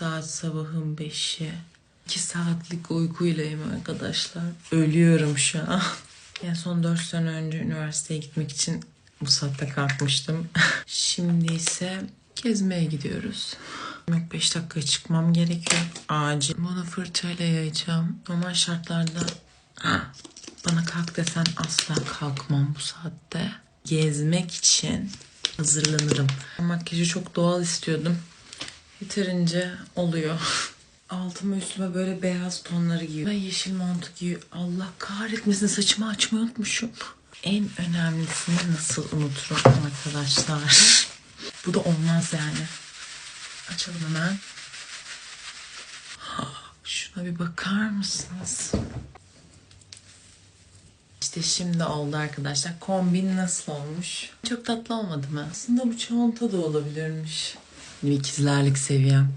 Saat sabahın beşi. 2 saatlik uykuylayım arkadaşlar. Ölüyorum şu an. En son 4 sene önce üniversiteye gitmek için bu saatte kalkmıştım. Şimdi ise gezmeye gidiyoruz. 5 dakika çıkmam gerekiyor. Acil. Bunu fırçayla yayacağım. Normal şartlarda bana kalk desen asla kalkmam bu saatte. Gezmek için hazırlanırım. Makyajı çok doğal istiyordum. Yeterince oluyor. Altıma üstüme böyle beyaz tonları giyiyor. Ve yeşil mont giyiyor. Allah kahretmesin saçımı açmayı unutmuşum. En önemlisini nasıl unuturum arkadaşlar. Bu da olmaz yani. Açalım hemen. Şuna bir bakar mısınız? İşte şimdi oldu arkadaşlar. Kombin nasıl olmuş? Çok tatlı olmadı mı? Aslında bu çanta da olabilirmiş. İkizlerlik seviyem.